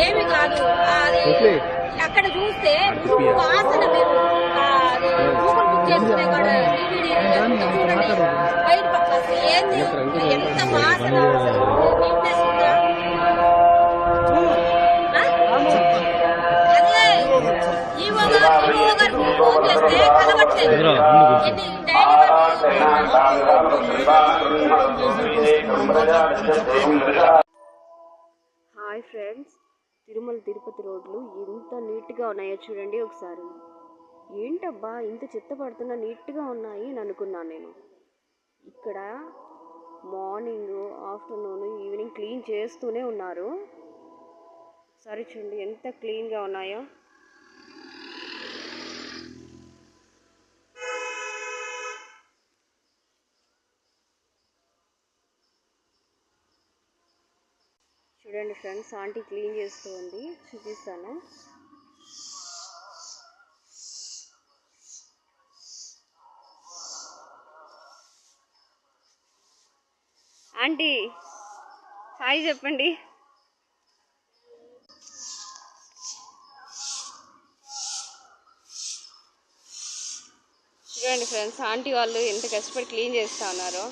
ఏమి కాదు అది అక్కడ చూస్తే వాసన మీరు అది గూగుల్ బుక్ చేసుకునే కూడా చూడండి బయట పక్క అసలు ఏంది ఎంత వాసన అసలు నీట్నెస్ ఉందా ఆ? అదే ఈవో గారు ఈవో గారికి ఫోన్ చేస్తే కలవట్లేదు ఎన్ని హాయ్ ఫ్రెండ్స్ తిరుమల తిరుపతి రోడ్లు ఎంత నీట్గా ఉన్నాయో చూడండి ఒకసారి. ఏంటబ్బా ఇంత చెత్త పడుతున్నా నీట్గా ఉన్నాయి అని అనుకున్నాను నేను. ఇక్కడ మార్నింగ్ ఆఫ్టర్నూన్ ఈవినింగ్ క్లీన్ చేస్తూనే ఉన్నారు. సరే చూడండి ఎంత క్లీన్గా ఉన్నాయో. చూడండి ఫ్రెండ్స్ ఆంటీ క్లీన్ చేస్తూ ఉంది. చూపిస్తాను. ఆంటీ హాయ్ చెప్పండి. చూడండి ఫ్రెండ్స్ ఆంటీ వాళ్ళు ఎంత కష్టపడి క్లీన్ చేస్తూ ఉన్నారో.